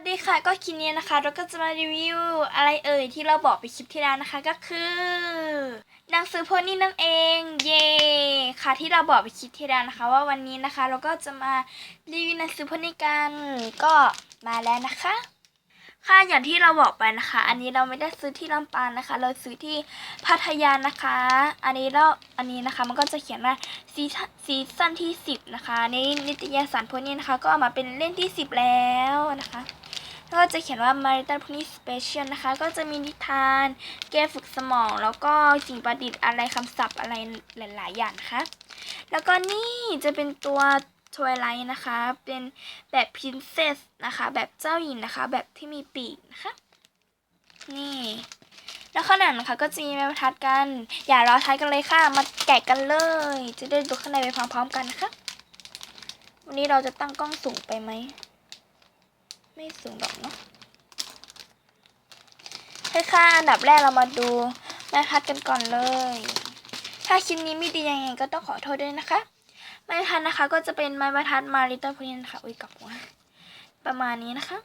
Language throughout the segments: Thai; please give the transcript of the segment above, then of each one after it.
สวัสดีค่ะก็คลิปนี้นะคะ เราก็จะมารีวิวอะไรเอ่ยที่เราบอกไปคลิปที่แล้วนะคะก็คือหนังสือโพนี่นั่นเองเย่ค่ะที่เราบอกไปคลิปที่แล้วนะคะ ว่าวันนี้นะคะ เราก็จะมารีวิวหนังสือโพนี่กันก็มาแล้วนะคะค่ะอย่างที่เราบอกไปนะคะ อันนี้เราไม่ได้ซื้อที่ลำปางนะคะ เราซื้อที่พัทยานะคะ อันนี้เราอันนี้นะคะมันก็จะเขียนว่าซีซั่นซีซั่นที่ 10 นะคะในนิตยสารโพนี้นะคะ ก็เอามาเป็นเล่มที่ 10 แล้วนะคะ ก็จะเขียนว่า Marital Pony Special นะคะ ก็จะมีนิทาน เกมฝึกสมอง แล้วก็สิ่งประดิษฐ์อะไรคำศัพท์อะไรหลาย ๆ อย่างนะคะ แล้วก็นี่จะเป็นตัวทวไลท์นะคะ เป็นแบบพ i นเซสนะคะ แบบเจ้าหญิงนะคะ แบบที่มีปีกนะคะ นี่ แล้วข้างหลังนะคะก็จะมีไม้บรรทัดกัน อย่ารอท้ายกันเลยค่ะ มาแกะกันเลย จะได้ดูข้างในไปพร้อมๆกันนะคะ วันนี้เราจะตั้งกล้องสูงไปไหม ไม่สูงหรอกเนาะค่ะอันดับแรกเรามาดูไม้บรรทัดกันก่อนเลย ถ้าคลิปนี้ไม่ดียังไงก็ต้องขอโทษด้วยนะคะไม้บรรทัดนะคะ ก็จะเป็นไม้บรรทัดมาริตอพูนินค่ะอุ้ยกลับหัวประมาณนี้นะคะ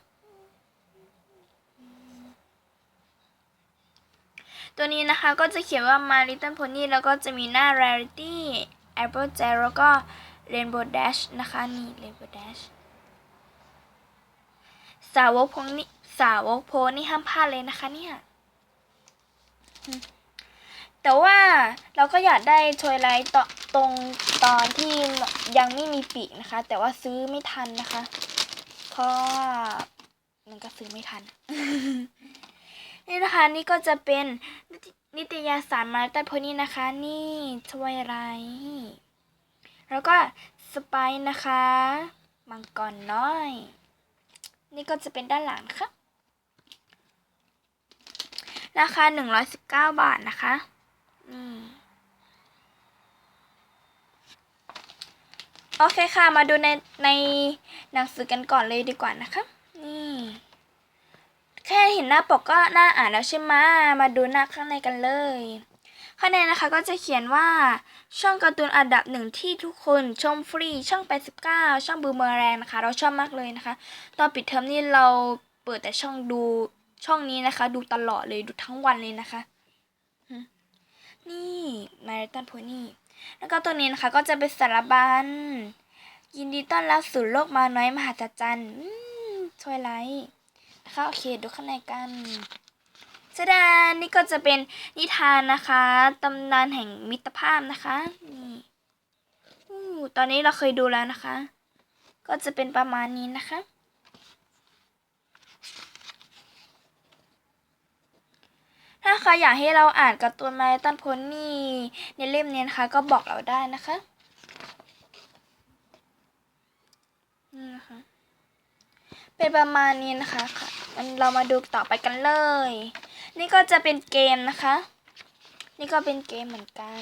ตัวนี้นะคะก็จะเขียนว่า My Little Pony แล้วก็จะมีหน้า Rarity Apple j a c แล้วก็ Rainbow Dash นะคะ นี่ Rainbow Dash สาวกพงนี่สาวกโพนี่ห้ามพลาดเลยนะคะ เนี่ย แต่ว่าเราก็อยากได้ทวยไลท์ตตรงตอนที่ยังไม่มีปีกนะคะ แต่ว่าซื้อไม่ทันนะคะ เพราะว่ามันก็ซื้อไม่ทัน นี่นะคะนี่ก็จะเป็นนิตยสารมาร์ตันโพนี่นะคะ นี่ทวยไรแล้วก็สไปซ์นะคะ มังกรน้อย นี่ก็จะเป็นด้านหลังนะคะราคา119บาทนะคะนี่โอเคค่ะ มาดูในในหนังสือกันก่อนเลยดีกว่านะคะ นี่ แค่เห็นหน้าปกก็น่าอ่านแล้วใช่ไหมมาดูหน้าข้างในกันเลย ข้างในนะคะก็จะเขียนว่าช่องการ์ตูนอันดับหนึ่งที่ทุกคนชมฟรีช่อง 89 ช่องบูมเมอแรงนะคะ เราชอบมากเลยนะคะ ตอนปิดเทอมนี่เราเปิดแต่ช่องดูช่องนี้นะคะ ดูตลอดเลยดูทั้งวันเลยนะคะ นี่มาริตันโพนี่แล้วก็ตัวนี้นะคะก็จะเป็นสารบัญยินดีต้อนรับสู่โลกมาน้อยมหาศจรรย์อืมช่วยไลท์นะคะโอเคดูข้างในกัน แสดงนี่ก็จะเป็นนิทานนะคะตำนานแห่งมิตรภาพนะคะนี่อตอนนี้เราเคยดูแล้วนะคะ ก็จะเป็นประมาณนี้นะคะ ถ้าใครอยากให้เราอ่านการ์ตูนมตันพนี่ในเล่มนี้นะคะ ก็บอกเราได้นะคะนี่นะคะ เป็นประมาณนี้นะคะค่ะมันเรามาดูต่อไปกันเลย นี่ก็จะเป็นเกมนะคะ นี่ก็เป็นเกมเหมือนกัน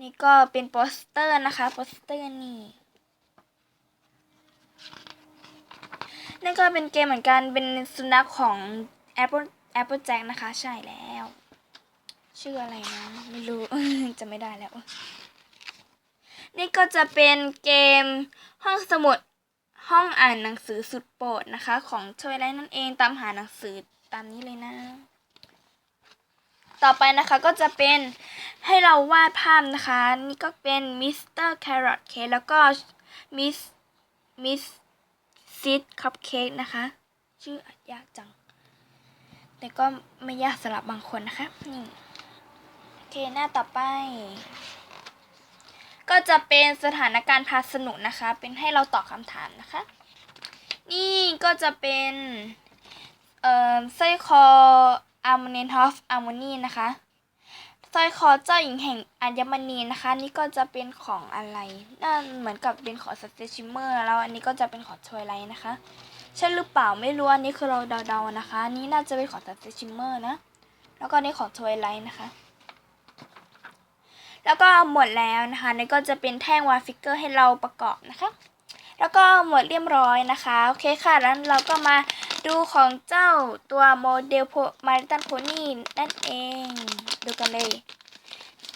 นี่ก็เป็นโปสเตอร์นะคะ โปสเตอร์นี่ นี่ก็เป็นเกมเหมือนกัน เป็นสุนัขของ Apple Apple Jack นะคะ ใช่แล้ว ชื่ออะไรนะ ไม่รู้ จะไม่ได้แล้ว นี่ก็จะเป็นเกมห้องสมุดห้องอ่านหนังสือสุดโปรดนะคะ ของชวยไลนั่นเองตามหาหนังสือตามนี้เลยนะ ต่อไปนะคะก็จะเป็นให้เราวาดภาพนะคะ นี่ก็เป็นมิสเตอร์แครอทเค้กแล้วก็มิสมิสซิดคัพเค้กนะคะ ชื่ออานยากจัง แต่ก็ไม่ยากสำหรับบางคนนะคะนี่โอเคหน้าต่อไป ก็จะเป็นสถานการณ์พาสนุกนะคะ เป็นให้เราตอบคำถามนะคะ นี่ก็จะเป็นเอ่อสร้อยคอ อาร์มเนนทอฟอาร์โมนีนะคะสร้อยคอเจ้าหญิงแห่งอัญมณีนะคะ นี่ก็จะเป็นของอะไรน่าเหมือนกับเป็นของสเตชิมเมอร์แล้วอันนี้ก็จะเป็นของทวยไลท์นะคะใช่หรือเปล่าไม่รู้อันนี้คือเราเดาๆนะคะ นี่น่าจะเป็นของสเตชิมเมอร์นะ แล้วก็นนี้ของทวยไลท์นะคะ แล้วก็หมดแล้วนะคะนี่ก็จะเป็นแท่งวาฟิกเกอร์ให้เราประกอบนะคะ แล้วก็หมดเรียบร้อยนะคะโอเคค่ะแล้วเราก็มา ดูของเจ้าตัวโมเดลโพมาริตันโพนี่นั่นเอง ดูกันเลย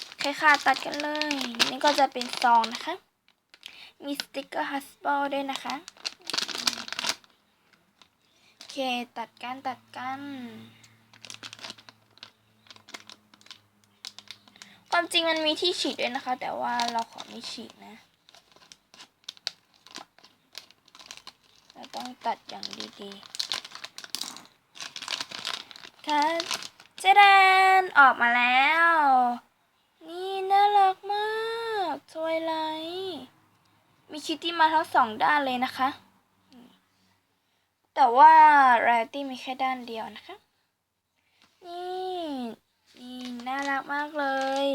โอเคค่ะตัดกันเลย นี่ก็จะเป็นซองนะคะ มีสติกเกอร์ฮัสบอลด้วยนะคะ โอเค ตัดกันตัดกัน ความจริงมันมีที่ฉีดด้วยนะคะ แต่ว่าเราขอไม่ฉีดนะเราต้องตัดอย่างดีๆ เจดนออกมาแล้ว นี่น่ารักมากสวยไลมีคิตตี้มาทั้งสองด้านเลยนะคะ แต่ว่าแรตี้มีแค่ด้านเดียวนะคะ นี่นี่น่ารักมากเลย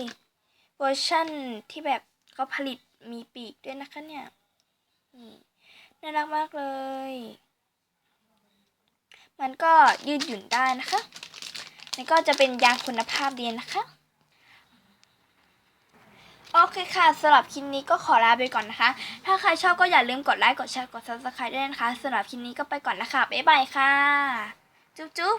เวอร์ชั่นที่แบบเขาผลิตมีปีกด้วยนะคะเนี่ยนี่น่ารักมากเลย มันก็ยืดหยุ่นได้นะคะ นี่ก็จะเป็นยางคุณภาพดีนะคะ โอเคค่ะสำหรับคลิปนี้ก็ขอลาไปก่อนนะคะ ถ้าใครชอบก็อย่าลืมกดไลค์กดแชร์กด subscribe ด้วยนะคะสำหรับคลิปนี้ก็ไปก่อนนะคะบ๊ายบายค่ะ จุ๊บจุ๊บ